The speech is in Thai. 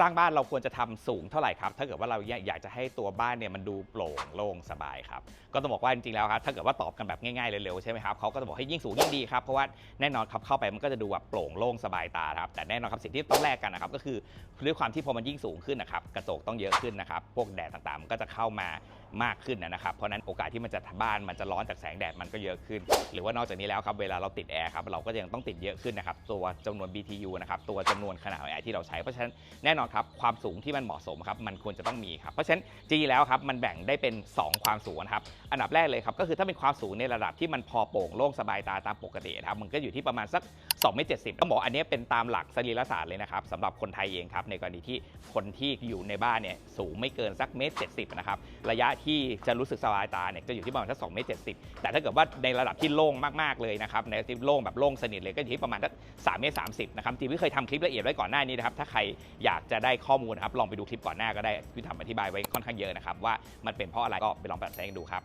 สร้างบ้านเราควรจะทำสูงเท่าไหร่ครับ ถ้าเกิดว่าเราอยากจะให้ตัวบ้านเนี่ยมันดูโปร่งโล่งสบายครับ ก็ต้องบอกว่าจริงๆแล้วครับถ้าเกิดว่าตอบกันแบบง่ายๆเร็วๆใช่ไหมครับเขาก็จะบอกให้ยิ่งสูงยิ่งดีครับเพราะว่าแน่นอนครับเข้าไปมันก็จะดูแบบโปร่งโล่งสบายตาครับแต่แน่นอนครับสิ่งที่ต้องแลกกันนะครับก็คือด้วยความที่พอมันยิ่งสูงขึ้นนะครับกระจกต้องเยอะขึ้นนะครับพวกแดดต่างๆมันก็จะเข้ามา มากขึ้นนะครับ เพราะนั้นโอกาสที่มันจะบ้านมันจะร้อนจากแสงแดดมันก็เยอะขึ้น หรือว่านอกจากนี้แล้วครับเวลาเราติดแอร์ครับเราก็ยังต้องติดเยอะขึ้นนะครับตัวจำนวน BTU นะครับตัวจำนวนขนาดแอร์ที่เราใช้เพราะฉะนั้นแน่นอนครับความสูงที่มันเหมาะสมครับมันควรจะต้องมีครับเพราะฉะนั้นจริงๆแล้วครับมันแบ่งได้เป็น 2 ความสูงนครับอันดับแรกเลยครับก็คือถ้าเป็นความสูงในระดับที่มันพอโปร่งโล่งสบายตาตามปกติครับมันก็อยู่ที่ประมาณสัก2เมตร70ต้องบอกอันนี้เป็นตามหลักสรีรศาสตร์เลยนะครับสำหรับคนไทยเองครับในกรณีที่คนที่อยู่ในบ้านเนี่ยสูงไม่เกินสักเมตร70นะครับระยะที่จะรู้สึกสบายตาเนี่ยจะอยู่ที่ประมาณสัก2เมตร70แต่ถ้าเกิดว่าในระดับที่โล่งมากๆเลยนะครับในที่โล่งแบบโล่งสนิทเลยก็อยู่ที่ประมาณสัก3เมตร30นะครับที่พี่เคยทำคลิปละเอียดไว้ก่อนหน้านี้นะครับถ้าใครอยากจะได้ข้อมูลนะครับลองไปดูคลิปก่อนหน้าก็ได้พี่ทำอธิบายไว้ค่อนข้างเยอะนะครับว่ามันเป็นเพราะอะไรก็ไปลองปรับใช้กันดูครับ